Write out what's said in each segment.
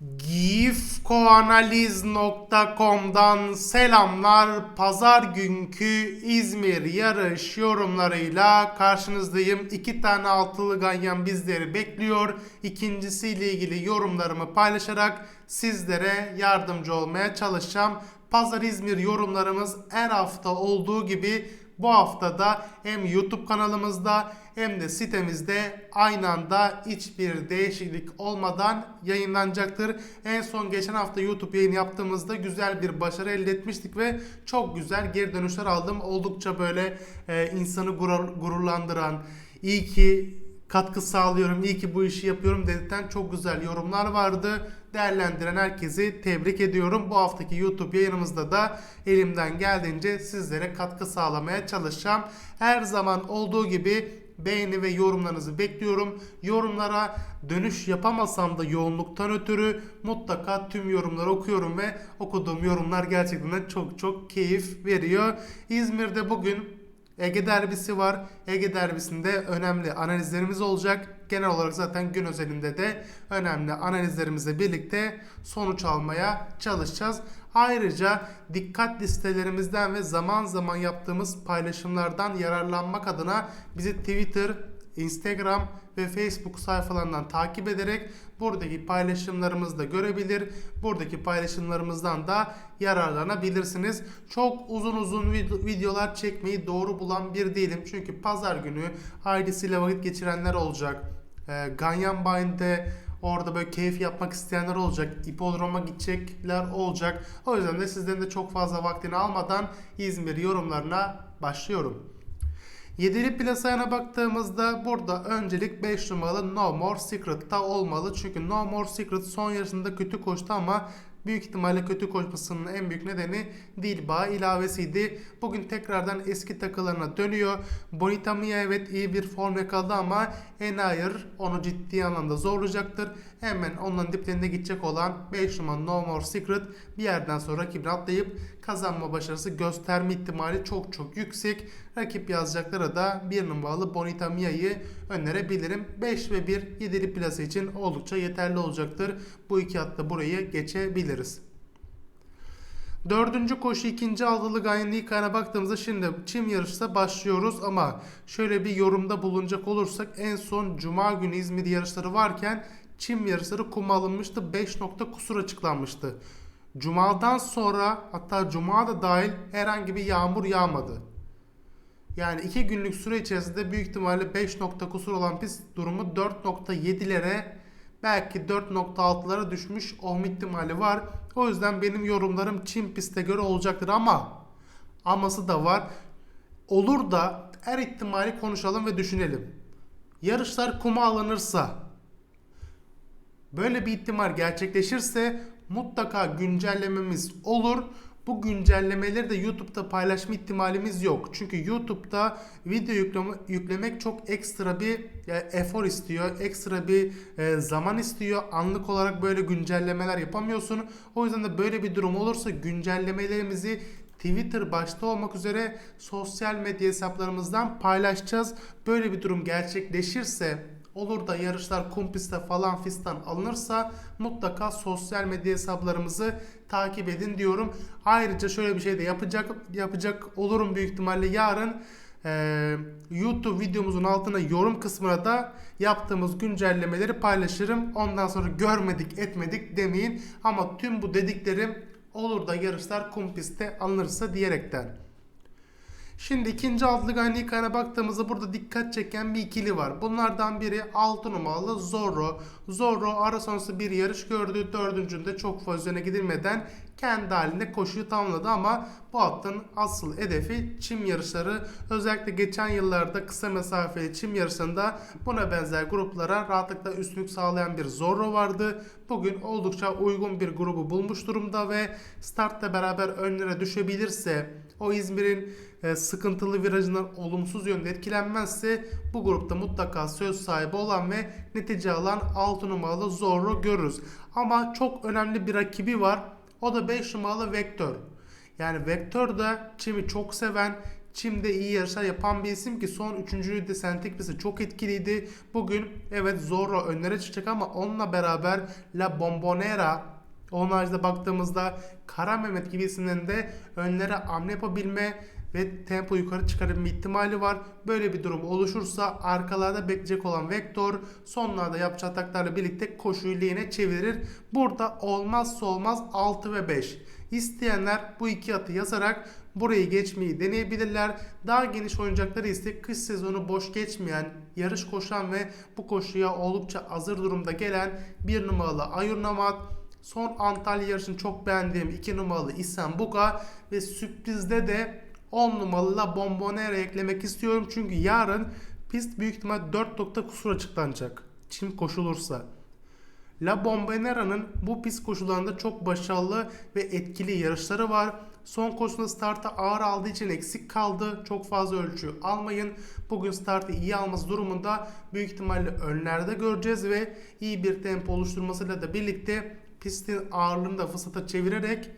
Gifkoanaliz.com'dan selamlar. Pazar günkü İzmir yarış yorumlarıyla karşınızdayım. İki tane altılı ganyan bizleri bekliyor. İkincisiyle ilgili yorumlarımı paylaşarak sizlere yardımcı olmaya çalışacağım. Pazar İzmir yorumlarımız her hafta olduğu gibi bu hafta da hem YouTube kanalımızda hem de sitemizde aynı anda hiçbir değişiklik olmadan yayınlanacaktır. En son geçen hafta YouTube yayın yaptığımızda güzel bir başarı elde etmiştik ve çok güzel geri dönüşler aldım. Oldukça böyle e, insanı gurur- gururlandıran, iyi ki katkı sağlıyorum, iyi ki bu işi yapıyorum dedikten çok güzel yorumlar vardı. Değerlendiren herkesi tebrik ediyorum. Bu haftaki YouTube yayınımızda da elimden geldiğince sizlere katkı sağlamaya çalışacağım. Her zaman olduğu gibi beğeni ve yorumlarınızı bekliyorum. Yorumlara dönüş yapamasam da yoğunluktan ötürü mutlaka tüm yorumları okuyorum ve okuduğum yorumlar gerçekten çok çok keyif veriyor. İzmir'de bugün Ege derbisi var. Ege derbisinde önemli analizlerimiz olacak. Genel olarak zaten gün özelinde de önemli analizlerimizle birlikte sonuç almaya çalışacağız. Ayrıca dikkat listelerimizden ve zaman zaman yaptığımız paylaşımlardan yararlanmak adına bizi Twitter, Instagram ve Facebook sayfalarından takip ederek buradaki paylaşımlarımızı da görebilir. Buradaki paylaşımlarımızdan da yararlanabilirsiniz. Çok uzun uzun vid- videolar çekmeyi doğru bulan bir değilim. Çünkü pazar günü ailesiyle vakit geçirenler olacak. E, Ganyan Bay'ında Orada böyle keyif yapmak isteyenler olacak. İpodroma gidecekler olacak. O yüzden de sizden de çok fazla vaktini almadan İzmir yorumlarına başlıyorum. Yedili plasayana baktığımızda burada öncelik 5 numaralı No More Secret'ta olmalı. Çünkü No More Secret son yarısında kötü koştu ama büyük ihtimalle kötü koşmasının en büyük nedeni Dilba ilavesiydi. Bugün tekrardan eski takılarına dönüyor. Bonita Mia evet iyi bir form yakaladı ama Enayer onu ciddi anlamda zorlayacaktır. Hemen onun diplerinde gidecek olan 5 numaralı No More Secret bir yerden sonra rakibini atlayıp kazanma başarısı gösterme ihtimali çok çok yüksek. Rakip yazacaklara da 1 numaralı Bonita Mia'yı önerebilirim. 5 ve 1 7'li plase için oldukça yeterli olacaktır. Bu iki hatta burayı geçebiliriz. Dördüncü koşu ikinci altılı Ganyan Nika'ya baktığımızda şimdi çim yarışta başlıyoruz ama şöyle bir yorumda bulunacak olursak en son Cuma günü İzmir yarışları varken çim yarışları kuma alınmıştı 5 nokta kusur açıklanmıştı. Cuma'dan sonra hatta Cuma da dahil herhangi bir yağmur yağmadı. Yani 2 günlük süre içerisinde büyük ihtimalle 5 nokta kusur olan pist durumu 4.7'lere belki 4.6'lara düşmüş olma ihtimali var. O yüzden benim yorumlarım Çin piste göre olacaktır ama aması da var. Olur da her ihtimali konuşalım ve düşünelim. Yarışlar kuma alınırsa böyle bir ihtimal gerçekleşirse mutlaka güncellememiz olur. Bu güncellemeleri de YouTube'da paylaşma ihtimalimiz yok. Çünkü YouTube'da video yükleme, yüklemek çok ekstra bir e, efor istiyor. Ekstra bir e, zaman istiyor. Anlık olarak böyle güncellemeler yapamıyorsun. O yüzden de böyle bir durum olursa güncellemelerimizi Twitter başta olmak üzere sosyal medya hesaplarımızdan paylaşacağız. Böyle bir durum gerçekleşirse olur da yarışlar kum pistte falan fistan alınırsa mutlaka sosyal medya hesaplarımızı takip edin diyorum. Ayrıca şöyle bir şey de yapacak yapacak olurum büyük ihtimalle yarın eee, YouTube videomuzun altına yorum kısmına da yaptığımız güncellemeleri paylaşırım. Ondan sonra görmedik etmedik demeyin. Ama tüm bu dediklerim olur da yarışlar kum pistte alınırsa diyerekten. Şimdi ikinci altılı Gannikan'a baktığımızda burada dikkat çeken bir ikili var. Bunlardan biri 6 numaralı Zorro. Zorro ara sonrası bir yarış gördü. Dördüncünde çok fazla üzerine gidilmeden kendi halinde koşuyu tamamladı ama bu hattın asıl hedefi çim yarışları. Özellikle geçen yıllarda kısa mesafeli çim yarışlarında buna benzer gruplara rahatlıkla üstünlük sağlayan bir Zorro vardı. Bugün oldukça uygun bir grubu bulmuş durumda ve startla beraber önlere düşebilirse o İzmir'in e, sıkıntılı virajından olumsuz yönde etkilenmezse bu grupta mutlaka söz sahibi olan ve netice alan 6 numaralı Zorro görürüz. Ama çok önemli bir rakibi var. O da 5 numaralı Vektör. Yani Vektör da çimi çok seven, Çim'de iyi yarışlar yapan bir isim ki son üçüncülüğü de Sentek Pist'i çok etkiliydi. Bugün evet Zorro önlere çıkacak ama onunla beraber La Bombonera onun haricinde baktığımızda Kara Mehmet gibi isimlerin de önlere hamle yapabilme ve tempo yukarı çıkarabilme ihtimali var. Böyle bir durum oluşursa arkalarda bekleyecek olan Vector sonlarda yapacağı ataklarla birlikte koşuyu lehine çevirir. Burada olmazsa olmaz 6 ve 5. İsteyenler bu iki atı yazarak burayı geçmeyi deneyebilirler. Daha geniş oyuncakları ise kış sezonu boş geçmeyen, yarış koşan ve bu koşuya oldukça hazır durumda gelen bir numaralı Ayurnamat, son Antalya yarışını çok beğendiğim 2 numaralı İhsan Buka ve sürprizde de 10 numaralı La Bombonera eklemek istiyorum. Çünkü yarın pist büyük ihtimal 4 nokta kusur açıklanacak. Çim koşulursa. La Bombonera'nın bu pist koşullarında çok başarılı ve etkili yarışları var. Son koşusunda starta ağır aldığı için eksik kaldı. Çok fazla ölçü almayın. Bugün startı iyi alması durumunda büyük ihtimalle önlerde göreceğiz ve iyi bir tempo oluşturmasıyla da birlikte pistin ağırlığını da fırsata çevirerek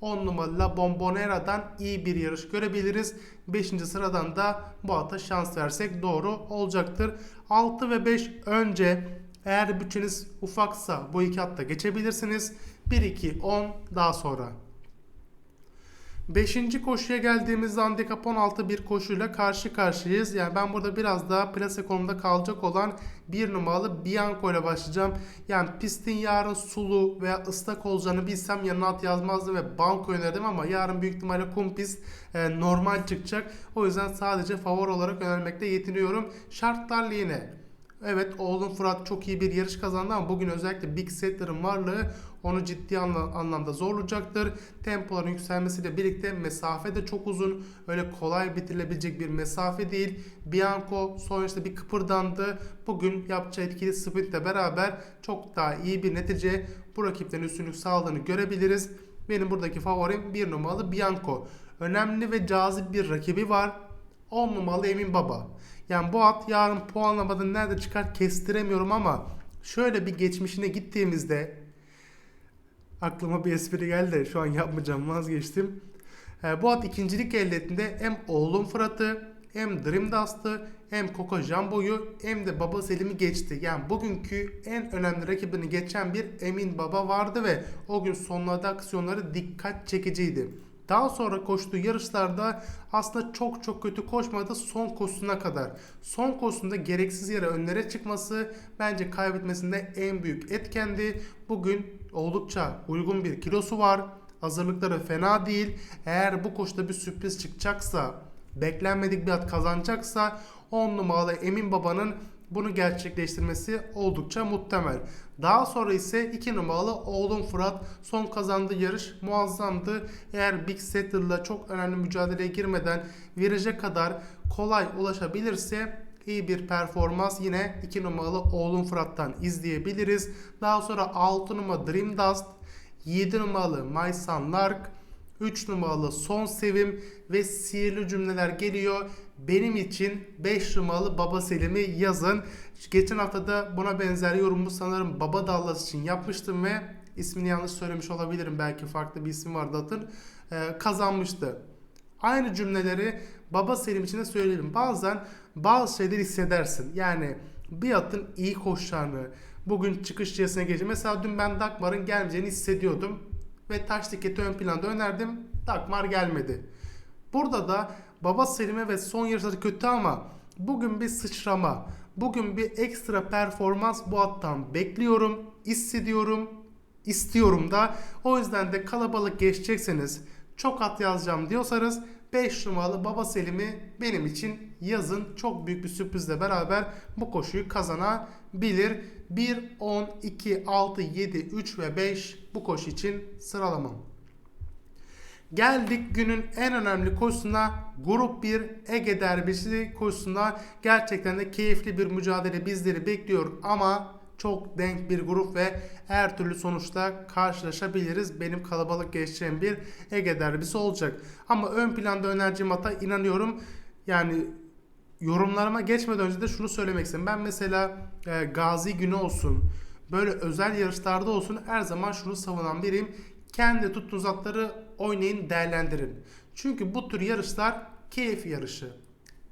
10 numaralı Bombonera'dan iyi bir yarış görebiliriz. 5. sıradan da bu ata şans versek doğru olacaktır. 6 ve 5 önce eğer bütçeniz ufaksa bu iki hatta geçebilirsiniz. 1, 2, 10 daha sonra. Beşinci koşuya geldiğimizde handikap 16 bir koşuyla karşı karşıyayız. Yani ben burada biraz daha plase konumda kalacak olan bir numaralı Bianco ile başlayacağım. Yani pistin yarın sulu veya ıslak olacağını bilsem yanına at yazmazdım ve banko önerdim ama yarın büyük ihtimalle kum pist e, normal çıkacak. O yüzden sadece favori olarak önermekte yetiniyorum. Şartlar yine Evet oğlum Fırat çok iyi bir yarış kazandı ama bugün özellikle Big Setter'ın varlığı onu ciddi anla- anlamda zorlayacaktır. Tempoların yükselmesiyle birlikte mesafe de çok uzun. Öyle kolay bitirilebilecek bir mesafe değil. Bianco sonuçta bir kıpırdandı. Bugün yapacağı etkili sprintle beraber çok daha iyi bir netice bu rakiplerin üstünlük sağladığını görebiliriz. Benim buradaki favorim bir numaralı Bianco. Önemli ve cazip bir rakibi var. 10 numaralı Emin Baba. Yani bu at yarın puanlamada nerede çıkar kestiremiyorum ama şöyle bir geçmişine gittiğimizde aklıma bir espri geldi. Şu an yapmayacağım vazgeçtim. Ee, bu at ikincilik elde ettiğinde hem oğlum Fırat'ı hem Dream Dust'ı hem Coco Jumbo'yu hem de Baba Selim'i geçti. Yani bugünkü en önemli rakibini geçen bir Emin Baba vardı ve o gün sonlarda aksiyonları dikkat çekiciydi. Daha sonra koştuğu yarışlarda aslında çok çok kötü koşmadı son koşusuna kadar. Son koşusunda gereksiz yere önlere çıkması bence kaybetmesinde en büyük etkendi. Bugün oldukça uygun bir kilosu var. Hazırlıkları fena değil. Eğer bu koşuda bir sürpriz çıkacaksa, beklenmedik bir at kazanacaksa 10 numaralı Emin Baba'nın bunu gerçekleştirmesi oldukça muhtemel. Daha sonra ise 2 numaralı oğlum Fırat son kazandığı yarış muazzamdı. Eğer Big Setter'la çok önemli mücadeleye girmeden viraja kadar kolay ulaşabilirse iyi bir performans yine 2 numaralı oğlum Fırat'tan izleyebiliriz. Daha sonra 6 numaralı Dream Dust, 7 numaralı My Son Lark, 3 numaralı Son Sevim ve sihirli cümleler geliyor. Benim için 5 numaralı Baba Selim'i yazın. Geçen hafta da buna benzer yorumu sanırım Baba Dallas için yapmıştım ve ismini yanlış söylemiş olabilirim. Belki farklı bir isim vardı atın. Ee, kazanmıştı. Aynı cümleleri Baba Selim için de söyleyelim. Bazen bazı şeyleri hissedersin. Yani bir atın iyi koşacağını, bugün çıkış içerisine gelecek. Mesela dün ben Dagmar'ın gelmeyeceğini hissediyordum ve taş tiketi ön planda önerdim. Dagmar gelmedi. Burada da Baba Selim'e ve son yarışları kötü ama bugün bir sıçrama, bugün bir ekstra performans bu attan bekliyorum, hissediyorum, istiyorum da. O yüzden de kalabalık geçecekseniz çok at yazacağım diyorsanız 5 numaralı Baba Selim'i benim için yazın. Çok büyük bir sürprizle beraber bu koşuyu kazanabilir. 1, 10, 2, 6, 7, 3 ve 5 bu koşu için sıralamam. Geldik günün en önemli koşusuna Grup 1 Ege Derbisi koşusuna gerçekten de keyifli bir mücadele bizleri bekliyor ama çok denk bir grup ve her türlü sonuçta karşılaşabiliriz. Benim kalabalık geçeceğim bir Ege derbisi olacak. Ama ön planda önereceğim ata inanıyorum. Yani yorumlarıma geçmeden önce de şunu söylemek istedim. Ben mesela e, Gazi günü olsun, böyle özel yarışlarda olsun her zaman şunu savunan biriyim. Kendi tuttuğunuz atları oynayın, değerlendirin. Çünkü bu tür yarışlar keyif yarışı,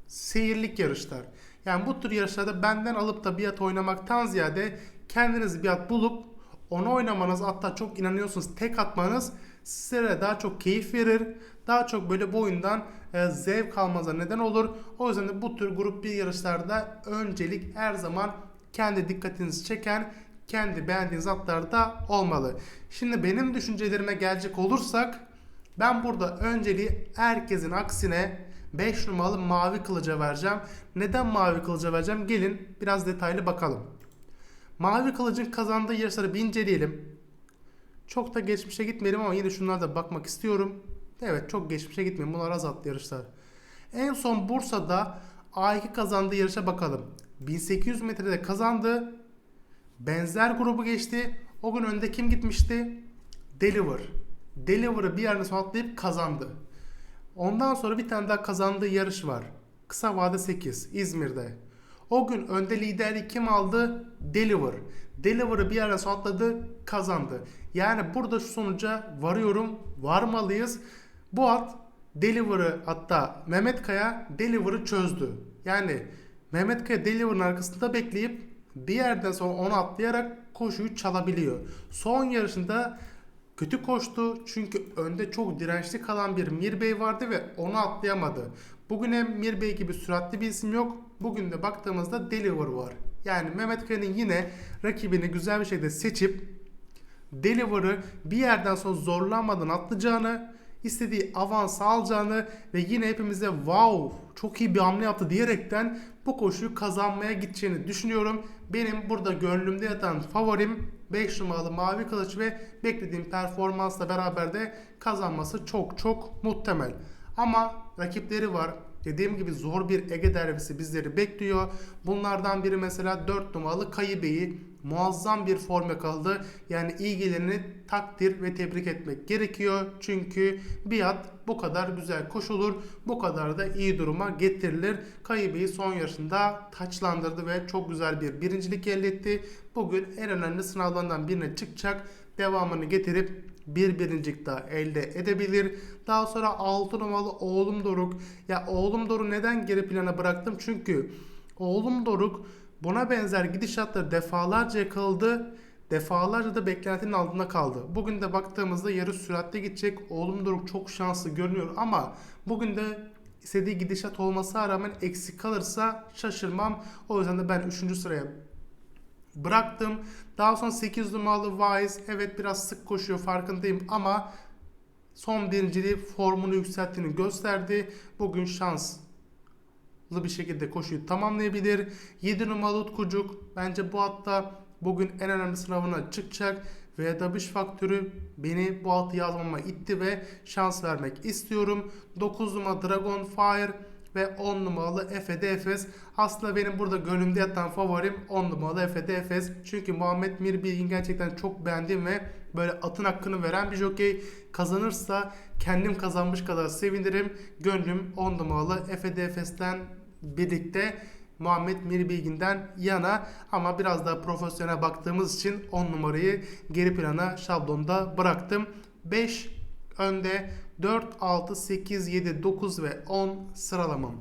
seyirlik yarışlar. Yani bu tür yarışlarda benden alıp da bir at oynamaktan ziyade kendiniz bir at bulup onu oynamanız hatta çok inanıyorsunuz tek atmanız sizlere daha çok keyif verir. Daha çok böyle bu oyundan e, zevk almanıza neden olur. O yüzden de bu tür grup bir yarışlarda öncelik her zaman kendi dikkatinizi çeken kendi beğendiğiniz atlarda olmalı. Şimdi benim düşüncelerime gelecek olursak ben burada önceliği herkesin aksine 5 numaralı mavi kılıca vereceğim. Neden mavi kılıca vereceğim? Gelin biraz detaylı bakalım. Mavi kılıcın kazandığı yarışları bir inceleyelim. Çok da geçmişe gitmeyelim ama yine şunlara da bakmak istiyorum. Evet çok geçmişe gitmeyelim. Bunlar az atlı yarışlar. En son Bursa'da A2 kazandığı yarışa bakalım. 1800 metrede kazandı. Benzer grubu geçti. O gün önde kim gitmişti? Deliver. Deliver'ı bir yerine son atlayıp kazandı. Ondan sonra bir tane daha kazandığı yarış var. Kısa vade 8 İzmir'de. O gün önde liderliği kim aldı? Deliver. Deliver'ı bir yerden sonra atladı, kazandı. Yani burada şu sonuca varıyorum, varmalıyız. Bu at Deliver'ı hatta Mehmet Kaya Deliver'ı çözdü. Yani Mehmet Kaya Deliver'ın arkasında bekleyip bir yerden sonra onu atlayarak koşuyu çalabiliyor. Son yarışında kötü koştu çünkü önde çok dirençli kalan bir Mirbey vardı ve onu atlayamadı. Bugün hem Mirbey gibi süratli bir isim yok. Bugün de baktığımızda Deliver var. Yani Mehmet Kaya'nın yine rakibini güzel bir şekilde seçip Deliver'ı bir yerden sonra zorlanmadan atlayacağını, istediği avans alacağını ve yine hepimize wow çok iyi bir hamle yaptı diyerekten bu koşuyu kazanmaya gideceğini düşünüyorum. Benim burada gönlümde yatan favorim 5 numaralı Mavi Kılıç ve beklediğim performansla beraber de kazanması çok çok muhtemel. Ama rakipleri var. Dediğim gibi zor bir Ege derbisi bizleri bekliyor. Bunlardan biri mesela 4 numaralı Kayıbeyi muazzam bir form yakaladı. Yani ilgilerini takdir ve tebrik etmek gerekiyor. Çünkü bir at bu kadar güzel koşulur. Bu kadar da iyi duruma getirilir. Kayıbeyi son yarışında taçlandırdı ve çok güzel bir birincilik elde etti. Bugün en önemli sınavlardan birine çıkacak. Devamını getirip bir birincilik daha elde edebilir. Daha sonra 6 numaralı oğlum Doruk. Ya oğlum Doruk neden geri plana bıraktım? Çünkü oğlum Doruk buna benzer gidişatları defalarca yakaladı. Defalarca da beklentinin altında kaldı. Bugün de baktığımızda yarı süratle gidecek. Oğlum Doruk çok şanslı görünüyor ama bugün de istediği gidişat olmasına rağmen eksik kalırsa şaşırmam. O yüzden de ben 3. sıraya bıraktım. Daha sonra 8 numaralı Wise evet biraz sık koşuyor farkındayım ama son birinciliği formunu yükselttiğini gösterdi. Bugün şanslı bir şekilde koşuyu tamamlayabilir. 7 numaralı Utkucuk bence bu hatta bugün en önemli sınavına çıkacak. Ve Dabiş faktörü beni bu altı yazmama itti ve şans vermek istiyorum. 9 numara Dragon Fire ve 10 numaralı Efe'de Efes. Aslında benim burada gönlümde yatan favorim 10 numaralı Efe'de Efes. Çünkü Muhammed Mirbilgin gerçekten çok beğendiğim ve böyle atın hakkını veren bir jockey. Kazanırsa kendim kazanmış kadar sevinirim. Gönlüm 10 numaralı Efe'de Efes'ten birlikte Muhammed Mirbilgin'den yana ama biraz daha profesyonel baktığımız için 10 numarayı geri plana şablonda bıraktım. 5 önde 4, 6, 8, 7, 9 ve 10 sıralamam.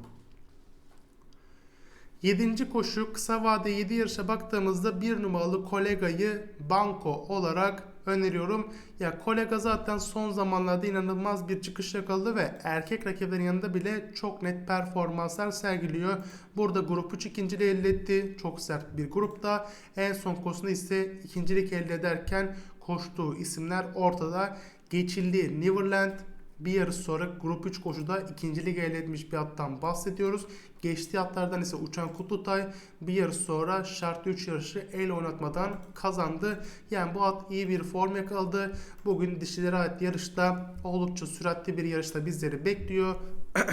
7. koşu kısa vade 7 yarışa baktığımızda 1 numaralı kolegayı banko olarak öneriyorum. Ya kolega zaten son zamanlarda inanılmaz bir çıkış yakaladı ve erkek rakiplerin yanında bile çok net performanslar sergiliyor. Burada grup 3 ikinciliği elde etti. Çok sert bir grupta. En son koşusunda ise ikincilik elde ederken koştuğu isimler ortada. Geçildi Neverland, bir yarış sonra grup 3 koşuda ikincilik elde etmiş bir attan bahsediyoruz. Geçtiği atlardan ise Uçan Kutlutay bir yarış sonra şartlı 3 yarışı el oynatmadan kazandı. Yani bu at iyi bir form yakaladı. Bugün dişilere ait yarışta oldukça süratli bir yarışta bizleri bekliyor.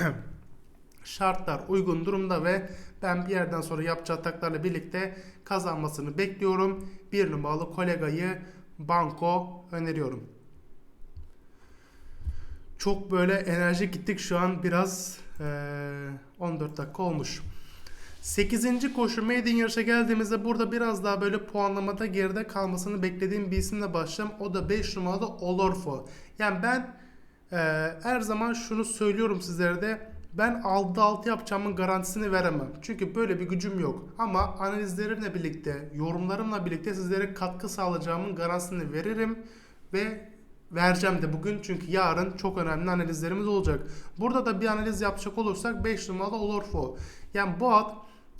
Şartlar uygun durumda ve ben bir yerden sonra yapacağı ataklarla birlikte kazanmasını bekliyorum. Bir numaralı kolegayı Banko öneriyorum. Çok böyle enerji gittik şu an biraz ee, 14 dakika olmuş. 8. koşu maiden yarışa geldiğimizde burada biraz daha böyle puanlamada geride kalmasını beklediğim bir isimle başlayacağım. O da 5 numaralı Olorfo. Yani ben e, her zaman şunu söylüyorum sizlere de Ben 6-6 yapacağımın garantisini veremem. Çünkü böyle bir gücüm yok. Ama analizlerimle birlikte, yorumlarımla birlikte sizlere katkı sağlayacağımın garantisini veririm. Ve vereceğim de bugün çünkü yarın çok önemli analizlerimiz olacak. Burada da bir analiz yapacak olursak 5 numaralı Olorfo. Yani bu at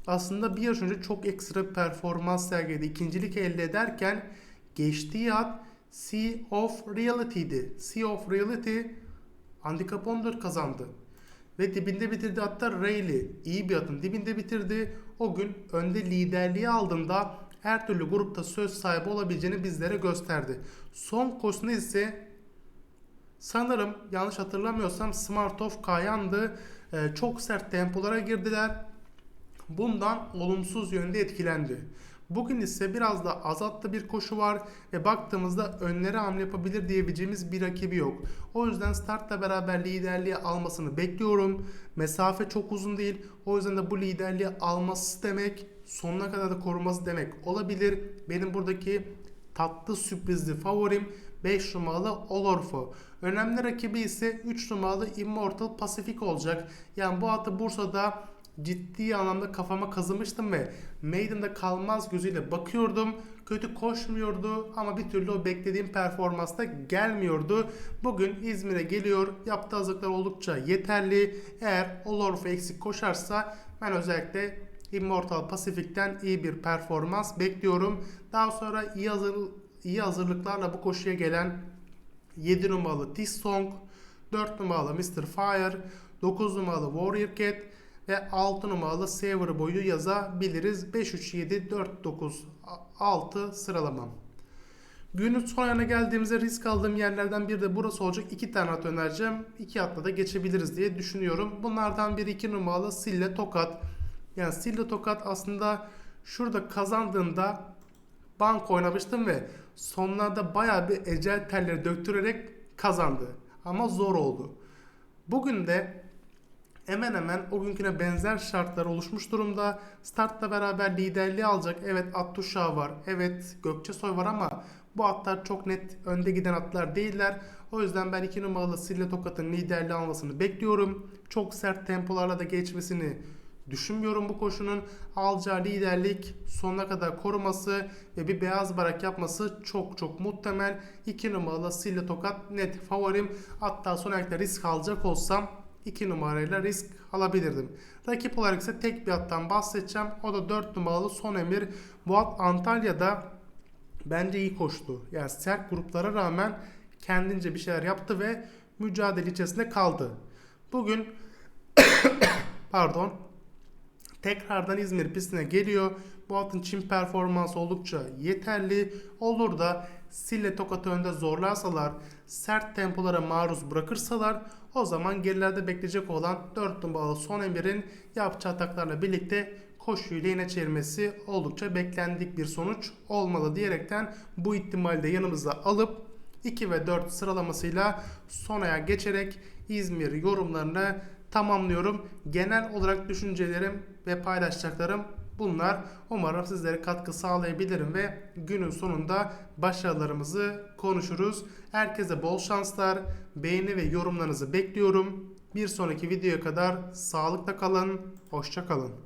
aslında bir yarış önce çok ekstra performans sergiledi. İkincilik elde ederken geçtiği at Sea of Reality'di. Sea of Reality handikap 14 kazandı. Ve dibinde bitirdi hatta Rayleigh. iyi bir atın dibinde bitirdi. O gün önde liderliği aldığında her türlü grupta söz sahibi olabileceğini bizlere gösterdi. Son koşusunda ise sanırım yanlış hatırlamıyorsam Smart of Kayan'dı. Ee, çok sert tempolara girdiler. Bundan olumsuz yönde etkilendi. Bugün ise biraz da azatlı bir koşu var ve baktığımızda önlere hamle yapabilir diyebileceğimiz bir rakibi yok. O yüzden startla beraber liderliği almasını bekliyorum. Mesafe çok uzun değil. O yüzden de bu liderliği alması demek sonuna kadar da koruması demek olabilir. Benim buradaki tatlı sürprizli favorim 5 numaralı Olorfo. Önemli rakibi ise 3 numaralı Immortal Pacific olacak. Yani bu atı Bursa'da ciddi anlamda kafama kazımıştım ve Maiden'da kalmaz gözüyle bakıyordum. Kötü koşmuyordu ama bir türlü o beklediğim performansta gelmiyordu. Bugün İzmir'e geliyor. Yaptığı hazırlıklar oldukça yeterli. Eğer Olorfo eksik koşarsa ben özellikle Immortal Pacific'ten iyi bir performans bekliyorum. Daha sonra iyi, hazır, iyi hazırlıklarla bu koşuya gelen 7 numaralı Tissong, 4 numaralı Mr. Fire, 9 numaralı Warrior Cat ve 6 numaralı Saver boyu yazabiliriz. 5, 3, 7, 4, 9, 6 sıralamam. Günün son ayına geldiğimizde risk aldığım yerlerden biri de burası olacak. İki tane at önereceğim. İki atla da geçebiliriz diye düşünüyorum. Bunlardan biri 2 numaralı Sille Tokat. Yani Sille Tokat aslında şurada kazandığında bank oynamıştım ve sonlarda bayağı bir ecel telleri döktürerek kazandı. Ama zor oldu. Bugün de hemen hemen o günküne benzer şartlar oluşmuş durumda. Startla beraber liderliği alacak. Evet Attuşa var. Evet Gökçesoy var ama bu atlar çok net önde giden atlar değiller. O yüzden ben 2 numaralı Sille Tokat'ın liderliği almasını bekliyorum. Çok sert tempolarla da geçmesini düşünmüyorum bu koşunun. Alacağı liderlik sonuna kadar koruması ve bir beyaz barak yapması çok çok muhtemel. 2 numaralı Sille Tokat net favorim. Hatta son ayakta risk alacak olsam 2 numarayla risk alabilirdim. Rakip olarak ise tek bir attan bahsedeceğim. O da 4 numaralı Son Emir. Bu at Antalya'da bence iyi koştu. Yani sert gruplara rağmen kendince bir şeyler yaptı ve mücadele içerisinde kaldı. Bugün pardon tekrardan İzmir pistine geliyor. Bu atın çim performansı oldukça yeterli. Olur da Sille Tokat'ı önde zorlarsalar, sert tempolara maruz bırakırsalar o zaman gerilerde bekleyecek olan 4 numaralı son emirin yapacağı ataklarla birlikte koşuyu lehine çevirmesi oldukça beklendik bir sonuç olmalı diyerekten bu ihtimali de yanımıza alıp 2 ve 4 sıralamasıyla sonaya geçerek İzmir yorumlarını tamamlıyorum. Genel olarak düşüncelerim ve paylaşacaklarım bunlar. Umarım sizlere katkı sağlayabilirim ve günün sonunda başarılarımızı konuşuruz. Herkese bol şanslar, beğeni ve yorumlarınızı bekliyorum. Bir sonraki videoya kadar sağlıkla kalın, hoşça kalın.